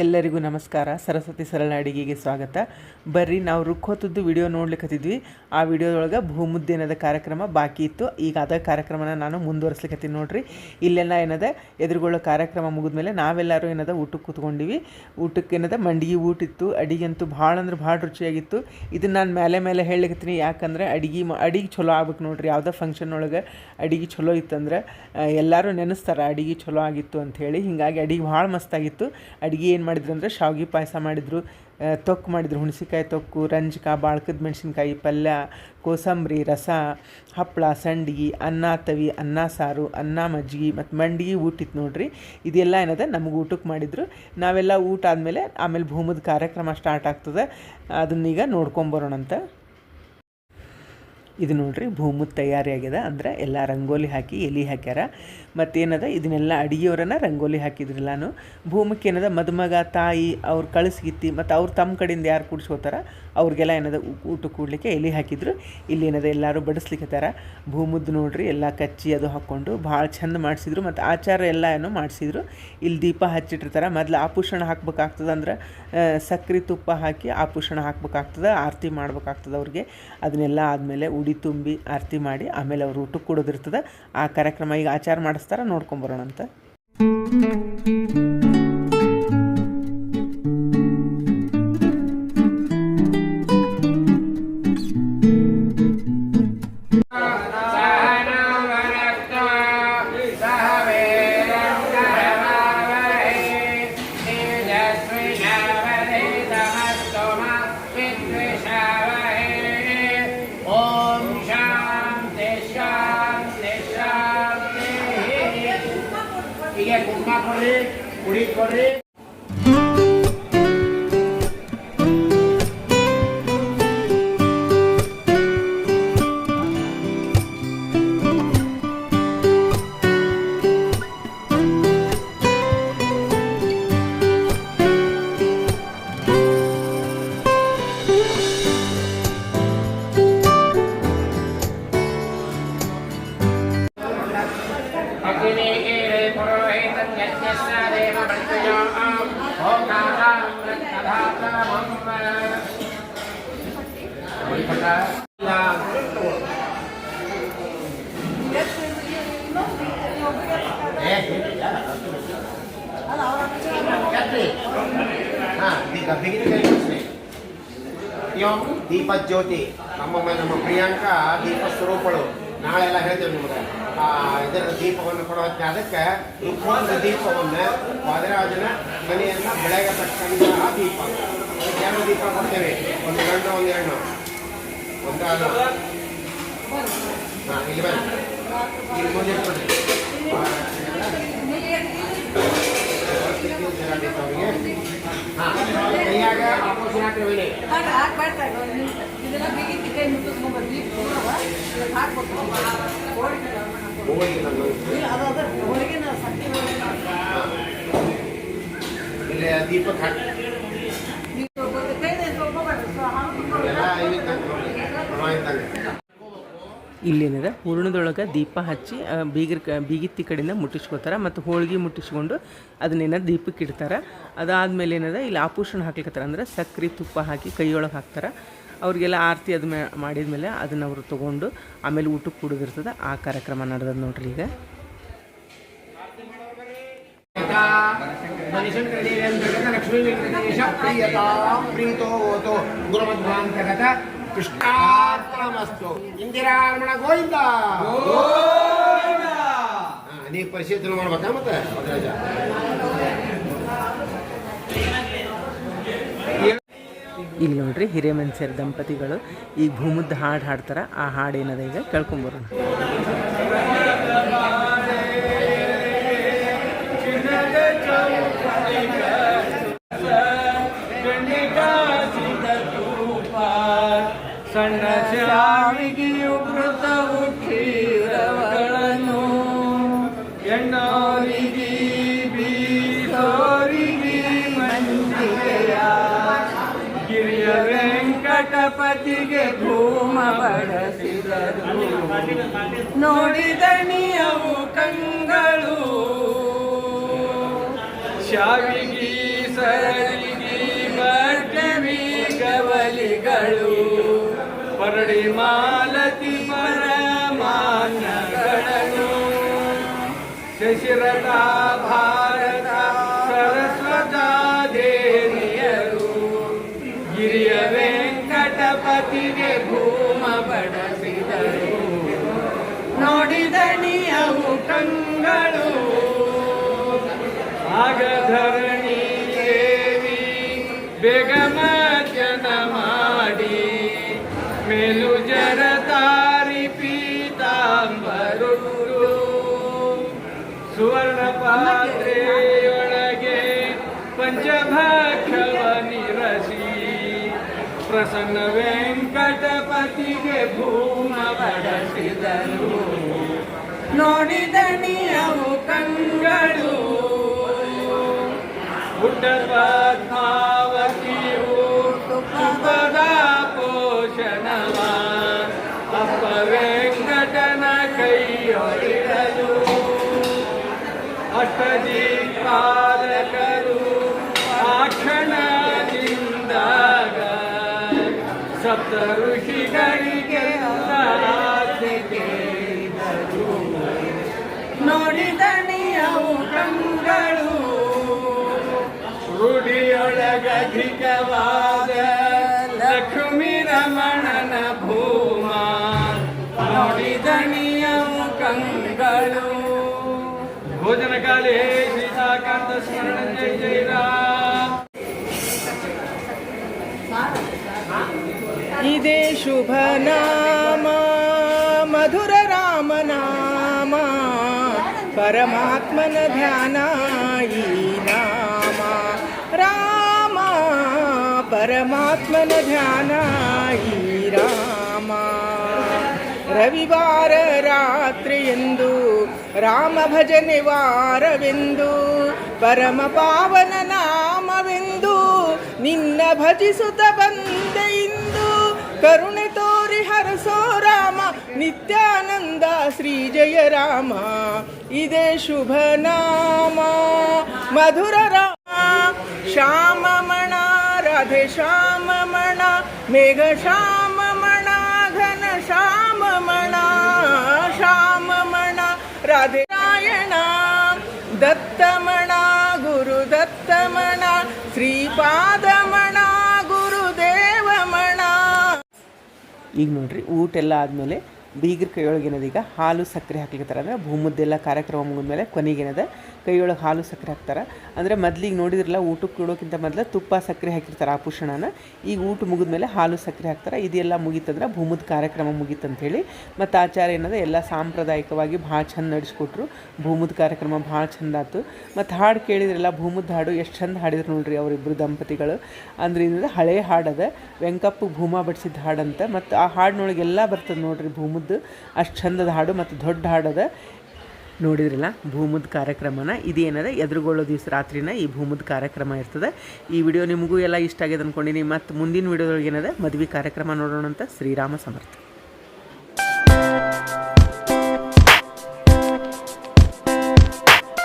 ಎಲ್ಲರಿಗೂ ನಮಸ್ಕಾರ. ಸರಸ್ವತಿ ಸರಳ ಅಡಿಗೆಗೆ ಸ್ವಾಗತ. ಬರ್ರಿ, ನಾವು ರುಕ್ಕೋತದ್ದು ವಿಡಿಯೋ ನೋಡ್ಲಿಕ್ಕತ್ತಿದ್ವಿ ಆ ವಿಡಿಯೋದೊಳಗೆ ಭೂಮುದ್ದೇನದ ಕಾರ್ಯಕ್ರಮ ಬಾಕಿ ಇತ್ತು. ಈಗ ಅದ ಕಾರ್ಯಕ್ರಮನ ನಾನು ಮುಂದುವರ್ಸ್ಲಿಕ್ಕತ್ತೀನಿ ನೋಡ್ರಿ. ಇಲ್ಲೆಲ್ಲ ಏನದ, ಎದುರುಗೊಳ್ಳೋ ಕಾರ್ಯಕ್ರಮ ಮುಗಿದ್ಮೇಲೆ ನಾವೆಲ್ಲರೂ ಏನದ ಊಟಕ್ಕೆ ಕೂತ್ಕೊಂಡಿವಿ. ಊಟಕ್ಕೆ ಏನದ, ಮಂಡಿಗೆ ಊಟ ಇತ್ತು. ಅಡಿಗೆ ಅಂತೂ ಭಾಳ ಅಂದ್ರೆ ಭಾಳ ರುಚಿಯಾಗಿತ್ತು. ಇದನ್ನು ನಾನು ಮೇಲೆ ಮೇಲೆ ಹೇಳಲಿಕ್ಕತ್ತೀನಿ ಯಾಕಂದ್ರೆ ಅಡಿಗೆ ಅಡಿಗೆ ಚಲೋ ಆಗ್ಬೇಕು ನೋಡ್ರಿ. ಯಾವುದೋ ಫಂಕ್ಷನ್ ಒಳಗೆ ಅಡಿಗೆ ಚಲೋ ಇತ್ತಂದ್ರೆ ಎಲ್ಲರೂ ನೆನೆಸ್ತಾರೆ, ಅಡಿಗೆ ಚಲೋ ಆಗಿತ್ತು ಅಂಥೇಳಿ ಹೀಗಾಗಿ ಅಡಿಗೆ ಭಾಳ ಮಸ್ತಾಗಿತ್ತು. ಅಡಿಗೆ ಏನು ಮಾಡಿದ್ರು ಅಂದರೆ ಶಾವಿಗೆ ಪಾಯಸ ಮಾಡಿದರು ತೊಕ್ಕು ಮಾಡಿದರು, ಹುಣಸಿಕಾಯಿ ತೊಕ್ಕು, ರಂಜಕ, ಬಾಳ್ಕದ ಮೆಣಸಿನ್ಕಾಯಿ, ಪಲ್ಯ, ಕೋಸಂಬರಿ, ರಸ ಹಪ್ಪಳ ಸಂಡಿಗೆ, ಅನ್ನ ತವಿ, ಅನ್ನ ಸಾರು, ಅನ್ನ ಮಜ್ಜಿಗೆ ಮತ್ತು ಮಂಡಿಗೆ ಊಟಿತ್ತು ನೋಡಿರಿ. ಇದೆಲ್ಲ ಏನದ, ನಮಗೆ ಊಟಕ್ಕೆ ಮಾಡಿದರು. ನಾವೆಲ್ಲ ಊಟ ಆದಮೇಲೆ ಆಮೇಲೆ ಭೂಮದ ಕಾರ್ಯಕ್ರಮ ಸ್ಟಾರ್ಟ್ ಆಗ್ತದೆ. ಅದನ್ನೀಗ ನೋಡ್ಕೊಂಬರೋಣಂತ ಇದು ನೋಡ್ರಿ ಭೂಮಿ ತಯಾರಿ ಆಗ್ಯದ ಅಂದ್ರೆ ಎಲ್ಲ ರಂಗೋಲಿ ಹಾಕಿ, ಎಲೆ ಹಾಕ್ಯಾರ. ಮತ್ತೇನದ? ಇದನ್ನೆಲ್ಲ ಅಡಿಗೆಯವರನ್ನ ರಂಗೋಲಿ ಹಾಕಿದ್ರಿಲ್ಲಾನು ಭೂಮಕ್ಕೆ ಏನದ ಮದುಮಗ, ತಾಯಿ, ಅವ್ರು ಕಳಿಸ್ಗಿತ್ತಿ ಮತ್ತು ಅವ್ರು ತಮ್ಮ ಕಡೆಯಿಂದ ಯಾರು ಕೂಡಿಸ್ಕೋತಾರ? ಅವ್ರಿಗೆಲ್ಲ ಏನದ ಊಟ ಕೂಡಲಿಕ್ಕೆ ಎಲೆ ಹಾಕಿದ್ರು. ಇಲ್ಲಿ ಏನದ ಎಲ್ಲರೂ ಬಡಿಸ್ಲಿಕ್ಕತ್ತಾರ ಭೂಮುದ್ದು ನೋಡ್ರಿ, ಎಲ್ಲ ಕಚ್ಚಿ ಅದು ಹಾಕ್ಕೊಂಡು ಭಾಳ ಚಂದ ಮಾಡಿಸಿದ್ರು. ಮತ್ತು ಆಚಾರ ಎಲ್ಲ ಏನೋ ಮಾಡಿಸಿದ್ರು. ಇಲ್ಲಿ ದೀಪ ಹಚ್ಚಿಟ್ಟಿರ್ತಾರೆ. ಮೊದಲು ಆಭೂಷಣ ಹಾಕ್ಬೇಕಾಗ್ತದೆ ಅಂದ್ರೆ ಸಕ್ರೆ ತುಪ್ಪ ಹಾಕಿ ಆಭೂಷಣ ಹಾಕ್ಬೇಕಾಗ್ತದೆ, ಆರತಿ ಮಾಡ್ಬೇಕಾಗ್ತದೆ ಅವ್ರಿಗೆ. ಅದನ್ನೆಲ್ಲ ಆದಮೇಲೆ ಉಡಿ ತುಂಬಿ ಆರತಿ ಮಾಡಿ ಆಮೇಲೆ ಅವ್ರು ಊಟಕ್ಕೆ ಕೊಡೋದಿರ್ತದೆ. ಆ ಕಾರ್ಯಕ್ರಮ ಈಗ ಆಚಾರ ಮಾಡಿಸ್ತಾರೆ ನೋಡ್ಕೊಂಬರೋಣ কোনোবা কৰে পুৰি কৰে ದೀಪ ಜ್ಯೋತಿ ನಮ್ಮ ನಮ್ಮ ಪ್ರಿಯಾಂಕಾ ದೀಪ ಸ್ವರೂಪಗಳು ನಾಳೆ ಎಲ್ಲ ಹೇಳ್ತೇವೆ ನಿಮಗೆ ಆ ಇದರ ದೀಪವನ್ನು ಕೊಡೋ ಹೊತ್ತಿಗೆ ಅದಕ್ಕೆ ರುಕ್ಮದ ದೀಪವನ್ನು ವಾದರಾಜನ ಮನೆಯನ್ನ ಬೆಳಗತಕ್ಕಂತಹ ದೀಪ ಅದಕ್ಕೆ ಎರಡು ದೀಪ ಕೊಡ್ತೇವೆ ಒಂದು ಗಂಡು ಒಂದು ಹೆಣ್ಣು ಒಂದು ಅದು ಹಾಂ ಇಲ್ಲಿ ಬನ್ನಿ ಇಲ್ಲಿ ಮುಂದೆ ಕೊಡ್ರಿ ಹಾಂ ಕೈಯಾಗ ಆಪೋಷಣ ಹಾಕಿರಬೇಡಿ ಹೋಗಿ ನಮ್ಮ ಇಲ್ಲಿ ದೀಪಕ್ ಹಾಕಿ ಇಲ್ಲೇನದ. ಹೂರ್ಣದೊಳಗೆ ದೀಪ ಹಚ್ಚಿ ಬೀಗರ್, ಕ, ಬೀಗಿತ್ತಿ ಕಡೆಯಿಂದ ಮುಟ್ಟಿಸ್ಕೋತಾರೆ. ಮತ್ತು ಹೋಳಿಗೆ ಮುಟ್ಟಿಸ್ಕೊಂಡು ಅದನ್ನೇನ ದೀಪಕ್ಕೆ ಇಡ್ತಾರೆ ಅದಾದಮೇಲೆ ಏನಿದೆ, ಇಲ್ಲಿ ಆಪೂಷಣ ಹಾಕ್ಲಿಕ್ಕತ್ತಾರೆ ಅಂದರೆ ಸಕ್ಕರೆ ತುಪ್ಪ ಹಾಕಿ ಕೈಯೊಳಗೆ ಹಾಕ್ತಾರೆ. ಅವರಿಗೆಲ್ಲ ಆರತಿ ಅದು ಮಾಡಿದ್ಮೇಲೆ ಅದನ್ನು ಅವರು ತೊಗೊಂಡು ಆಮೇಲೆ ಊಟಕ್ಕೆ ಕುಡಿದಿರ್ತದೆ. ಆ ಕಾರ್ಯಕ್ರಮ ನಡೆದದ ನೋಡ್ರಿ ಈಗ. ಲಕ್ಷ್ಮೀ ಕೃಷ್ಣಾರ್ಪಣಮಸ್ತು ಇಂದಿರಾರಮಣ ಗೋವಿಂದ. ಹಾ, ನೀ ಪರಿಶೀಲನೆ ಮಾಡ್ಬೇಕಾ ಮತ್ತೆ? ಭದ್ರಾಜ ಇಲ್ಲಿ ನೋಡ್ರಿ ಹಿರೇಮನ್ಸರ್ ದಂಪತಿಗಳು ಈ ಭೂಮುದ್ದ ಹಾಡು ಹಾಡ್ತಾರೆ. ಆ ಹಾಡು ಏನದ ಈಗ ಕೇಳ್ಕೊಂಬರೋಣ ಸಣ್ಣ ನೋಡಿದಣಿಯವು ಕಂಗಳು. ಶಾವಿಗಿ ಸರಿಗಿ ಬಡ್ಡವಿ ಕವಲಿಗಳು ಪರಡಿ ಮಾಲತಿ ಪರಮಾನಗಳು ಶಶಿರಥಾ ಪಂಚಭಕ್ಷವ ನಿರಸಿ ಪ್ರಸನ್ನ ವೆಂಕಟಪತಿಗೆ ಭೂಮ ಬಡಸಿದರು. ನೋಡಿದನಿಯವು ಕಂಗಳು. ಪುಟ್ಟ ಕ್ಷಣದಿಂದಾಗ ಸಪ್ತ ಋಷಿಗಳಿಗೆ ನೋಡಿದಣಿಯವು ಕಂಗಳು ರೂಢಿಯೊಳಗಧಿಕವಾದ ಲಕ್ಷ್ಮಿ ರಮಣನ ಭೂಮ. ನೋಡಿದಣಿಯವು ಕಂಗಳು ಭೋಜನ ಕಾಲೇ ಸೀತಾಕಾಂತ ಸ್ಮರಣ. ಜಯ ಜಯ ರಾಮ್. ಇದೇ ಶುಭ ನಾಮ, ಮಧುರ ರಾಮನಾಮ ಪರಮಾತ್ಮನ ಧ್ಯಾನ ಈ ನಾಮ. ರಾಮ, ಪರಮಾತ್ಮನ ಧ್ಯಾನ ಈ ರಾಮ. ರವಿವಾರ ರಾತ್ರಿಯೆಂದು ರಾಮ ಭಜನೆ ವಾರವೆಂದು ಪರಮ ಪಾವನ ನಾಮವೆಂದು ನಿನ್ನ ಭಜಿಸುತ್ತ ಬಂದೆ ಕರುಣೆ ತೋರಿ ಹರಸೋ ರಾಮ, ನಿತ್ಯಾನಂದ ಶ್ರೀ ಜಯ ರಾಮ. ಇದೇ ಶುಭ ನಾಮ. ಮಧುರ ರಾಮ ಶ್ಯಾಮಮಣ ರಾಧೆ ಶ್ಯಾಮಮಣ ಮೇಘ ಶ್ಯಾಮಮಣ ಘನ ಶ್ಯಾಮಮಣ ಶ್ಯಾಮಮಣ ರಾಧೆ ನಾರಾಯಣ. ದತ್ತಮಣ ಗುರು ದತ್ತಮಣ ಶ್ರೀಪಾದಮಣ ಈಗ ನೋಡ್ರಿ ಊಟ ಎಲ್ಲ ಆದಮೇಲೆ ಬೀಗರ ಕೈಯೊಳಗೆ ಏನದೀಗ ಹಾಲು ಸಕ್ಕರೆ ಹಾಕ್ಲಿಕ್ಕೆ ಅಂದ್ರೆ ಭೂಮದ್ದೆಲ್ಲ ಕಾರ್ಯಕ್ರಮ ಮುಗಿದ್ಮೇಲೆ ಕೊನೆಗೇನದ ಕೈಯೊಳಗೆ ಹಾಲು ಸಕ್ಕರೆ ಹಾಕ್ತಾರೆ. ಅಂದರೆ ಮೊದ್ಲಿಗೆ ನೋಡಿದ್ರಲ್ಲ, ಊಟಕ್ಕೆ ಕೊಡೋಕ್ಕಿಂತ ಮೊದಲು ತುಪ್ಪ ಸಕ್ಕರೆ ಹಾಕಿರ್ತಾರೆ ಆ ಪುಷಣನ. ಈಗ ಊಟ ಮುಗಿದ್ಮೇಲೆ ಹಾಲು ಸಕ್ಕರೆ ಹಾಕ್ತಾರೆ. ಇದೆಲ್ಲ ಮುಗೀತಂದ್ರೆ ಭೂಮದ ಕಾರ್ಯಕ್ರಮ ಮುಗೀತಂಥೇಳಿ ಮತ್ತು ಆಚಾರ ಏನದ? ಎಲ್ಲ ಸಾಂಪ್ರದಾಯಿಕವಾಗಿ ಭಾಳ ಚಂದ ನಡೆಸ್ಕೊಟ್ರು. ಭೂಮದ ಕಾರ್ಯಕ್ರಮ ಭಾಳ ಚಂದ ಮತ್ತು ಹಾಡು ಕೇಳಿದ್ರಲ್ಲ ಭೂಮದ ಹಾಡು ಎಷ್ಟು ಚಂದ ಹಾಡಿದ್ರು ನೋಡ್ರಿ ಅವರಿಬ್ಬರು ದಂಪತಿಗಳು. ಅಂದ್ರೆ ಏನಂದ್ರೆ ಹಳೆ ಹಾಡದ ವೆಂಕಪ್ಪ ಭೂಮ ಬಡಿಸಿದ ಹಾಡಂತ. ಮತ್ತು ಆ ಹಾಡಿನೊಳಗೆಲ್ಲ ಬರ್ತದೆ ನೋಡ್ರಿ ಭೂಮದ್ದು, ಅಷ್ಟು ಚಂದದ ಹಾಡು ಮತ್ತು ದೊಡ್ಡ ಹಾಡದ ನೋಡಿದ್ರಲ್ಲ? ಭೂಮದ ಕಾರ್ಯಕ್ರಮನ. ಇದೇನದ? ಎದುರುಗೊಳ್ಳೋ ದಿವಸ ರಾತ್ರಿನ ಈ ಭೂಮದ ಕಾರ್ಯಕ್ರಮ ಇರ್ತದೆ. ಈ ವಿಡಿಯೋ ನಿಮಗೂ ಎಲ್ಲ ಇಷ್ಟ ಆಗ್ಯದ ಅಂದ್ಕೊಂಡಿನಿ ಮತ್ತು ಮುಂದಿನ ವಿಡಿಯೋದೊಳಗೆ ಏನದ? ಮದುವೆ ಕಾರ್ಯಕ್ರಮ ನೋಡೋಣ ಅಂತ ಶ್ರೀರಾಮ ಸಮರ್ಥ.